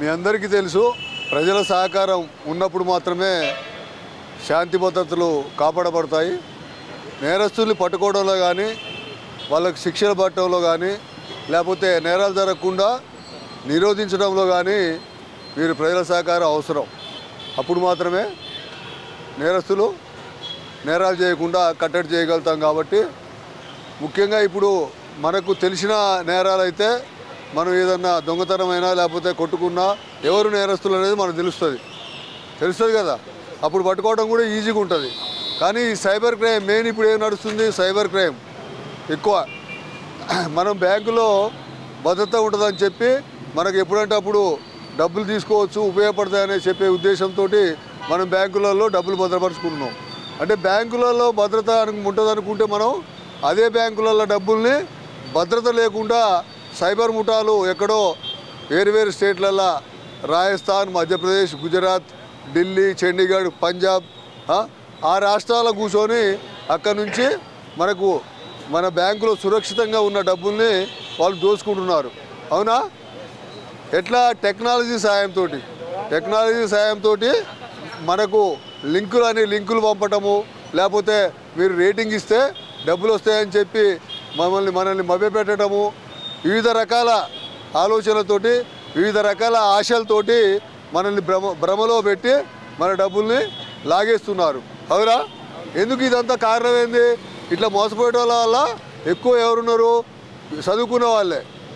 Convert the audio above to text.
మీ అందరికీ తెలుసు ప్రజల సహకారం ఉన్నప్పుడు మాత్రమే శాంతి భద్రతలు కాపాడబడతాయి. నేరస్తుల్ని పట్టుకోవడంలో కానీ వాళ్ళకి శిక్షలు పట్టడంలో కానీ లేకపోతే నేరాలు జరగకుండా నిరోధించడంలో కానీ వీరు ప్రజల సహకారం అవసరం. అప్పుడు మాత్రమే నేరస్తులు నేరాలు చేయకుండా కట్టడి చేయగలుగుతాం కాబట్టి ముఖ్యంగా ఇప్పుడు మనకు తెలిసిన నేరాలు అయితే మనం ఏదన్నా దొంగతనమైనా లేకపోతే కొట్టుకున్నా ఎవరు నేరస్తులు అనేది మనకు తెలుస్తుంది. తెలుస్తుంది కదా. అప్పుడు పట్టుకోవడం కూడా ఈజీగా ఉంటుంది. కానీ ఈ సైబర్ క్రైమ్ మెయిన్ ఇప్పుడు ఏం నడుస్తుంది? సైబర్ క్రైమ్ ఎక్కువ. మనం బ్యాంకులో భద్రత ఉంటుందని చెప్పి మనకు ఎప్పుడంటే అప్పుడు డబ్బులు తీసుకోవచ్చు ఉపయోగపడతాయని చెప్పే ఉద్దేశంతో మనం బ్యాంకులలో డబ్బులు భద్రపరుచుకుంటున్నాం. అంటే బ్యాంకులలో భద్రత ఉంటుంది అనుకుంటే మనం అదే బ్యాంకులలో డబ్బుల్ని భద్రత లేకుండా సైబర్ ముఠాలు ఎక్కడో వేరు వేరు రాజస్థాన్ మధ్యప్రదేశ్ గుజరాత్ ఢిల్లీ చండీగఢ్ పంజాబ్ ఆ, ఆ రాష్ట్రాల కూర్చొని అక్కడ నుంచి మనకు మన బ్యాంకులో సురక్షితంగా ఉన్న డబ్బుల్ని వాళ్ళు దోచుకుంటున్నారు. అవునా? ఎట్లా టెక్నాలజీ సాయంతో టెక్నాలజీ సాయంతో మనకు లింకులు అని లింకులు పంపటము లేకపోతే మీరు రేటింగ్ ఇస్తే డబ్బులు వస్తాయని చెప్పి మమ్మల్ని మనల్ని మభ్యపెట్టడము వివిధ రకాల ఆలోచనలతోటి వివిధ రకాల ఆశలతోటి మనల్ని భ్రమ భ్రమలో పెట్టి మన డబ్బుల్ని లాగేస్తున్నారు. అవునా? ఎందుకు ఇదంతా కారణం ఏంది ఇట్లా మోసపోయే వాళ్ళ వల్ల ఎక్కువ ఎవరున్నారు? చదువుకున్న వాళ్ళే.